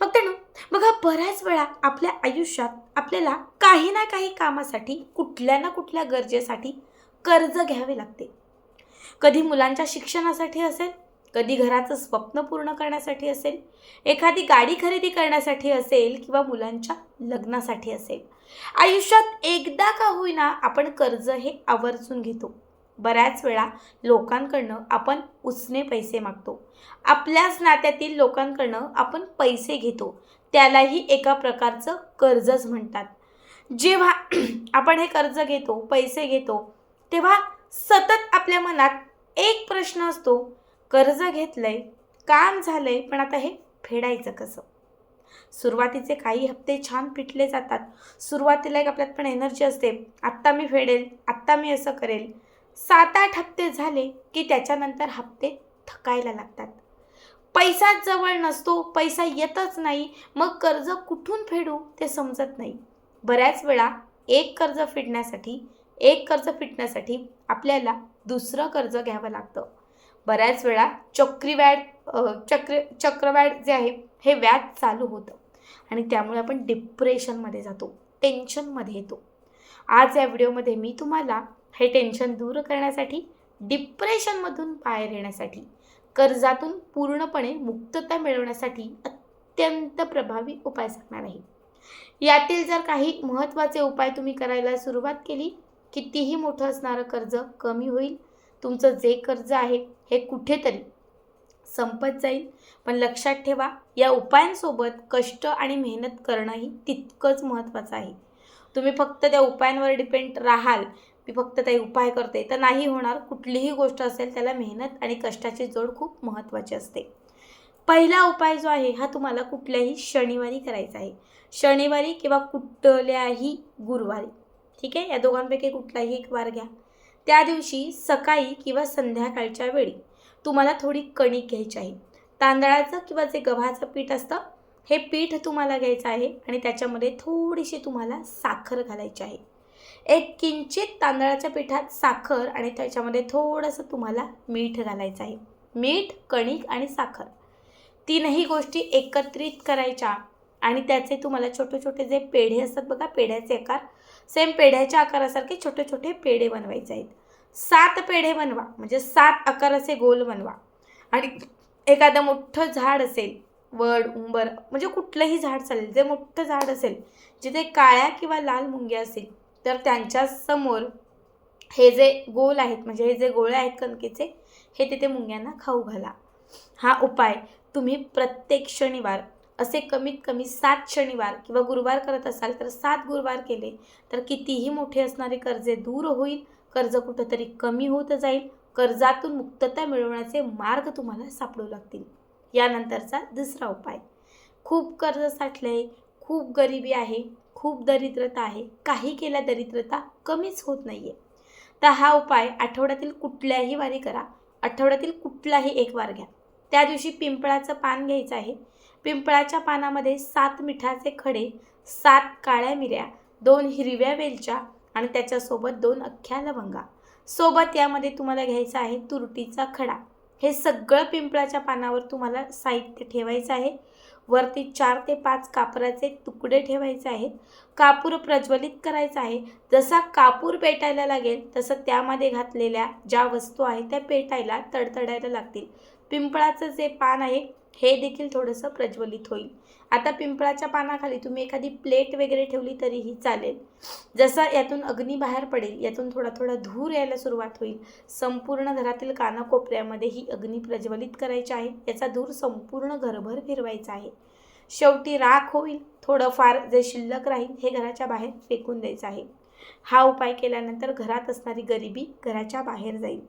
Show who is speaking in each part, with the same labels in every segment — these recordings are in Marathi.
Speaker 1: मग त्यानं बघा बऱ्याच वेळा आपल्या आयुष्यात आपल्याला काही ना काही कामासाठी कुठल्या ना कुठल्या गरजेसाठी कर्ज घ्यावे लागते. कधी मुलांच्या शिक्षणासाठी असेल कधी घराचं स्वप्न पूर्ण करण्यासाठी असेल एखादी गाडी खरेदी करण्यासाठी असेल किंवा मुलांच्या लग्नासाठी असेल आयुष्यात एकदा का होईना आपण कर्ज हे आवर्जून घेतो. बऱ्याच वेळा लोकांकडनं आपण उसने पैसे मागतो. आपल्याच नात्यातील लोकांकडनं आपण पैसे घेतो. त्यालाही एका प्रकारचं कर्जच म्हणतात. जेव्हा आपण हे कर्ज घेतो पैसे घेतो तेव्हा सतत आपल्या मनात एक प्रश्न असतो कर्ज घेतलंय काम झालंय पण आता हे फेडायचं कसं? सुरुवातीचे काही हप्ते छान पिटले जातात. सुरुवातीला एक आपल्यात पण एनर्जी असते. आत्ता मी फेडेल आत्ता मी असं करेल. सात आठ हप्ते झाले की त्याच्यानंतर हप्ते थकायला लागतात. पैसा जवळ नसतो पैसा येतच नाही मग कर्ज कुठून फेडू ते समजत नाही. बऱ्याच वेळा एक कर्ज फेडण्यासाठी एक कर्ज फिटण्यासाठी आपल्याला दुसरं कर्ज घ्यावं लागतं. बऱ्याच वेळा चक्रीव्याड चक्र चक्रव्याड जे आहे हे व्याज चालू होतं. आणि त्यामुळे आपण डिप्रेशनमध्ये जातो टेन्शनमध्ये येतो. आज या व्हिडिओमध्ये मी तुम्हाला हे टेन्शन दूर करण्यासाठी डिप्रेशनमधून बाहेर येण्यासाठी कर्जातून पूर्णपणे मुक्तता मिळवण्यासाठी अत्यंत प्रभावी उपाय सांगणार आहे. यातील जर काही महत्त्वाचे उपाय तुम्ही करायला सुरुवात केली कितीही मोठं असणारं कर्ज कमी होईल. तुमचं जे कर्ज आहे हे कुठेतरी संपत जाईल. पण लक्षात ठेवा या उपायांसोबत कष्ट आणि मेहनत करणंही तितकंच महत्त्वाचं आहे. तुम्ही फक्त त्या उपायांवर डिपेंड राहाल मी फक्त ते उपाय करते. तर नाही होणार. कुठलीही गोष्ट असेल त्याला मेहनत आणि कष्टाची जोड खूप महत्त्वाची असते. पहिला उपाय जो आहे हा तुम्हाला कुठल्याही शनिवारी करायचा आहे. शनिवारी किंवा कुठल्याही गुरुवारी. ठीक आहे? या दोघांपैकी कुठलाही एक वार घ्या. त्या दिवशी सकाळी किंवा संध्याकाळच्या वेळी तुम्हाला थोडी कणिक घ्यायची आहे. तांदळाचं किंवा जे गव्हाचं पीठ असतं हे पीठ तुम्हाला घ्यायचं आहे आणि त्याच्यामध्ये थोडीशी तुम्हाला साखर घालायची आहे. एक किंचित तांदळाच्या पिठात साखर आणि त्याच्यामध्ये थोडंसं तुम्हाला मीठ घालायचं आहे. मीठ कणिक आणि साखर. तीनही गोष्टी एकत्रित करायच्या आणि त्याचे तुम्हाला छोटे छोटे जे पेढे असतात बघा पेढ्याचे आकार. सेम पेढ्याच्या आकारासारखे छोटे छोटे पेढे बनवायचे आहेत. सात पेढे बनवा म्हणजे सात आकाराचे गोल बनवा. आणि एखादं मोठं झाड असेल वड उंबर म्हणजे कुठलंही झाड चालेल जे मोठं झाड असेल जिथे काळ्या किंवा लाल मुंग्या असतील तर त्यांच्यासमोर हे जे गोल आहेत म्हणजे हे जे गोळे आहेत कणकेचे हे तिथे मुंग्यांना खाऊ घाला. हा उपाय तुम्ही प्रत्येक शनिवार असे कमीत कमी सात शनिवार किंवा गुरुवार करत असाल तर सात गुरुवार केले तर कितीही मोठे असणारे कर्जे दूर होईल कर्ज कुठंतरी कमी होत जाईल कर्जातून मुक्तता मिळवण्याचे मार्ग तुम्हाला सापडू लागतील. यानंतरचा दुसरा उपाय. खूप कर्ज साठलंय खूप गरिबी आहे खूप दरिद्रता आहे. काही केल्या दरिद्रता कमीच होत नाही आहे तर हा उपाय आठवड्यातील कुठल्याही वारी करा. आठवड्यातील कुठलाही एक वार घ्या. त्या दिवशी पिंपळाचं पान घ्यायचं आहे. पिंपळाच्या पानामध्ये सात मिठाचे खडे सात काळ्या मिऱ्या दोन हिरव्या वेलच्या आणि त्याच्यासोबत दोन अख्ख्या लवंगा. सोबत यामध्ये तुम्हाला घ्यायचा आहे तुरटीचा खडा. हे सगळं पिंपळाच्या पानावर तुम्हाला साहित्य ठेवायचं आहे. वरती चार ते पाच कापराचे तुकडे ठेवायचे आहेत. कापूर प्रज्वलित करायचा आहे. जसा कापूर पेटायला लागेल तसं त्यामध्ये घातलेल्या ज्या वस्तू आहेत त्या पेटायला तडतडायला लागतील. पिंपळाचं जे पान आहे हे देखील थोडंसं प्रज्वलित होईल. आता पिंपळाच्या पानाखाली तुम्ही एखादी प्लेट वगैरे ठेवली तरीही चालेल. जसं यातून अग्नी बाहेर पडेल यातून थोडा थोडा धूर यायला सुरुवात होईल. संपूर्ण घरातील कानाकोपऱ्यामध्ये ही अग्नी प्रज्वलित करायची आहे. याचा धूर संपूर्ण घरभर फिरवायचा आहे. शेवटी राख होईल. थोडंफार जे शिल्लक राहील हे घराच्या बाहेर फेकून द्यायचं आहे. हा उपाय केल्यानंतर घरात असणारी गरिबी घराच्या बाहेर जाईल.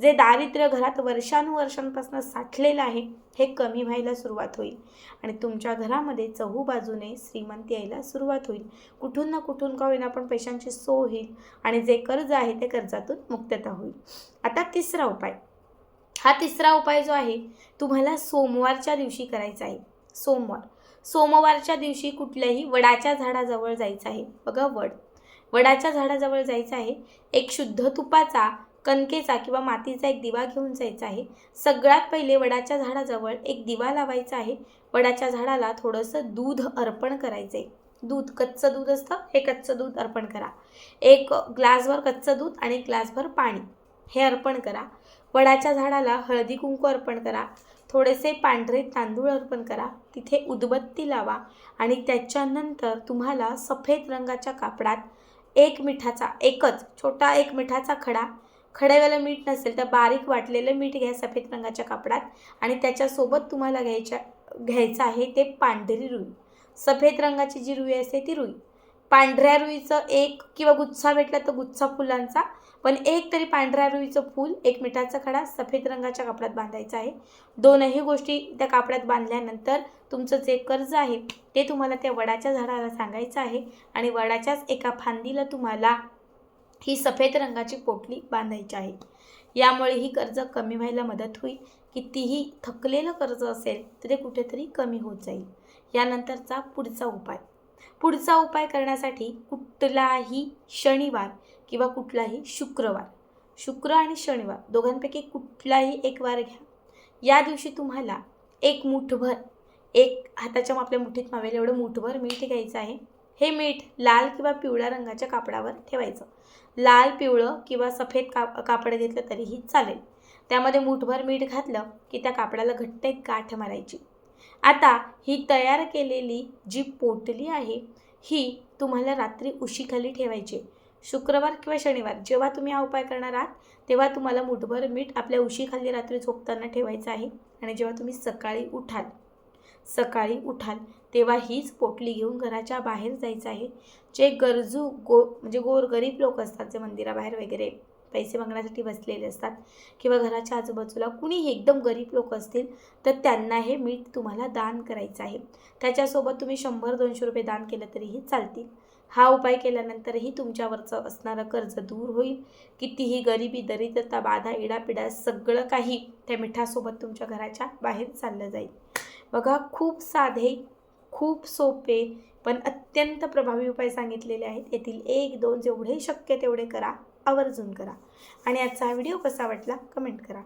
Speaker 1: जे दारिद्र्य घरात वर्षानुवर्षांपासून साठलेलं आहे हे कमी व्हायला सुरुवात होईल आणि तुमच्या घरामध्ये चहूबाजूने श्रीमंती यायला सुरुवात होईल. कुठून ना कुठून का होईना पण पैशांची सो होईल आणि जे कर्ज आहे ते कर्जातून मुक्तता होईल. आता तिसरा उपाय. हा तिसरा उपाय जो आहे तुम्हाला सोमवारच्या दिवशी करायचा आहे. सोमवार. सोमवारच्या दिवशी कुठल्याही वडाच्या झाडाजवळ जायचं आहे. बघा वड. वडाच्या झाडाजवळ जायचं आहे. एक शुद्ध तुपाचा कणकेचा किंवा मातीचा एक दिवा घेऊन जायचा आहे. सगळ्यात पहिले वडाच्या झाडाजवळ एक दिवा लावायचा आहे. वडाच्या झाडाला थोडंसं दूध अर्पण करायचं आहे दूध कच्चं दूध असतं. हे कच्चं दूध अर्पण करा. एक ग्लासभर कच्चं दूध आणि एक ग्लासभर पाणी. हे अर्पण करा. वडाच्या झाडाला हळदी कुंकू अर्पण करा. थोडेसे पांढरे तांदूळ अर्पण करा. तिथे उदबत्ती लावा आणि त्याच्यानंतर तुम्हाला सफेद रंगाच्या कापडात एक मिठाचा एकच छोटा एक मिठाचा खडा. खड्यावाला मीठ नसेल तर बारीक वाटलेलं मीठ घ्या सफेद रंगाच्या कापडात आणि त्याच्यासोबत तुम्हाला घ्यायच्या घ्यायचं आहे ते पांढरी रुई. सफेद रंगाची जी रुई असते ती रुई. पांढऱ्या रुईचं एक किंवा गुच्छा भेटला तर गुच्छा फुलांचा पण एक तरी पांढऱ्या रुईचं फूल एक मिठाचा खडा सफेद रंगाच्या कापडात बांधायचा आहे. दोनही गोष्टी त्या कापडात बांधल्यानंतर तुमचं जे कर्ज आहे ते तुम्हाला त्या वडाच्या झाडाला सांगायचं आहे आणि वडाच्याच एका फांदीला तुम्हाला ही सफेद रंगाची पोटली बांधायची आहे. यामुळे ही कर्ज कमी व्हायला मदत होईल. कितीही थकलेलं कर्ज असेल तर ते कुठेतरी कमी होत जाईल. यानंतरचा पुढचा उपाय. पुढचा उपाय करण्यासाठी कुठलाही शनिवार किंवा कुठलाही शुक्रवार शुक्र आणि शनिवार दोघांपैकी कुठलाही एक वार घ्या. या दिवशी तुम्हाला एक मुठभर एक हाताच्या आपल्या मुठीत मावेल एवढं मुठभर मीठ घ्यायचं आहे. हे मीठ लाल किंवा पिवळ्या रंगाच्या कापडावर ठेवायचं. लाल पिवळं किंवा सफेद का कापड घेतलं तरीही चालेल. त्यामध्ये मुठभर मीठ घातलं की त्या कापडाला घट्ट एक गाठ मारायची. आता ही तयार केलेली जी पोटली आहे ही तुम्हाला रात्री उशीखाली ठेवायची शुक्रवार किंवा शनिवार जेव्हा तुम्ही हा उपाय करणार आहात तेव्हा तुम्हाला मुठभर मीठ आपल्या उशीखाली रात्री झोपताना ठेवायचं आहे आणि जेव्हा तुम्ही सकाळी उठाल सकाळी उठाल तेव्हा हीच पोटली घेऊन घराच्या बाहेर जायचं आहे. जे गरजू गो म्हणजे गोर गरीब लोक असतात जे मंदिराबाहेर वगैरे पैसे मागण्यासाठी बसलेले असतात किंवा घराच्या आजूबाजूला कुणीही एकदम गरीब लोक असतील तर त्यांना हे मीठ तुम्हाला दान करायचं आहे. त्याच्यासोबत तुम्ही शंभर दोनशे रुपये दान केलं तरीही चालतील. हा उपाय केल्यानंतरही तुमच्यावरचं असणारं कर्ज दूर होईल. कितीही गरिबी दरिद्रता बाधा इडापिडा सगळं काही त्या मिठासोबत तुमच्या घराच्या बाहेर चाललं जाईल. बघा खूप साधे खूप सोपे पण अत्यंत प्रभावी उपाय सांगितलेले आहेत. येथील एक दोन जेवढे शक्य तेवढे करा आवर्जून करा. आणि आजचा हा व्हिडिओ कसा वाटला कमेंट करा.